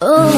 Oh.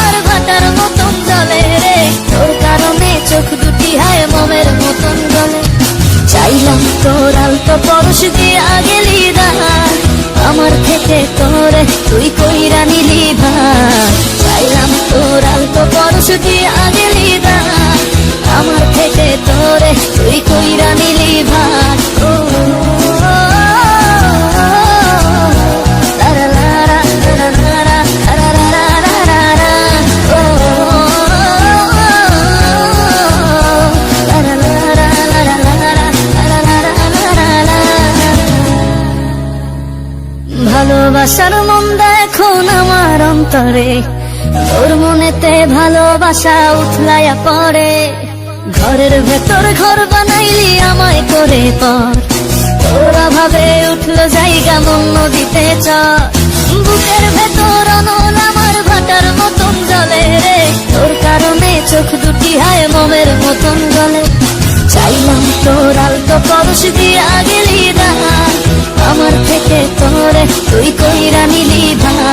দিয়া গেলি দান আমার থেকে তোরে তুই কইরা নিলি ভাই চাইলাম তোর আলতো পরশ দিয়া ভালোবাসার মন দেখুন আমার অন্তরে। তোর মনেতে ভালোবাসা উঠলাইয়া পড়ে। ঘরের ভেতর ঘর বানাইলি আমায় করে পর। তোর অভাবে উঠল জায়গা মন নদীতে চর। বুকের ভেতর অনল আমার ভাটার মতন জলে রে। তোর কারণে চোখ দুটি হায় মমের মতন জলে। চাইলাম তোর আলতো পরশ দিয়া আমার থেকে তোরে তুই কইরা নিলি ভান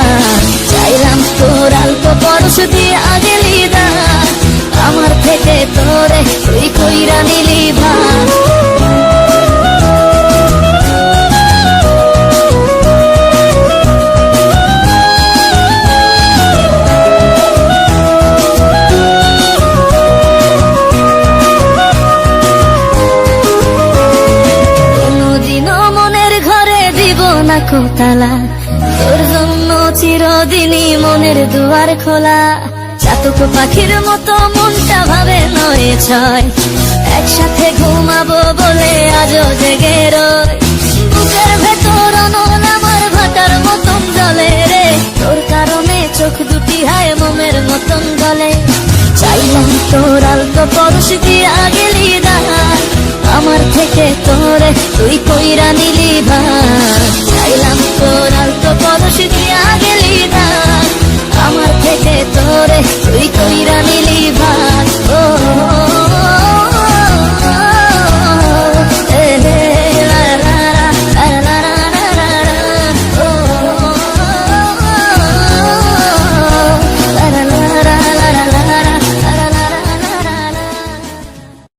না কোতালা। তোর জন্য চিরদিনই মনের দুয়ার খোলা। চাতক পাখির মতো মনটা ভাবে নয় ছয়। একসাথে ঘুমাবো বলে আজও জেগে রয় বুকের ভেতর অনল আমার ভাটার মতন জলে রে। তোর কারণে চোখ দুটি হায় মোমের মতন গলে। চাইলাম তোর আলতো পরশ দিয়া গেলি দান আমার থেকে তোরে তুই কইরা নিলি ভাই তুই কইরা নিলি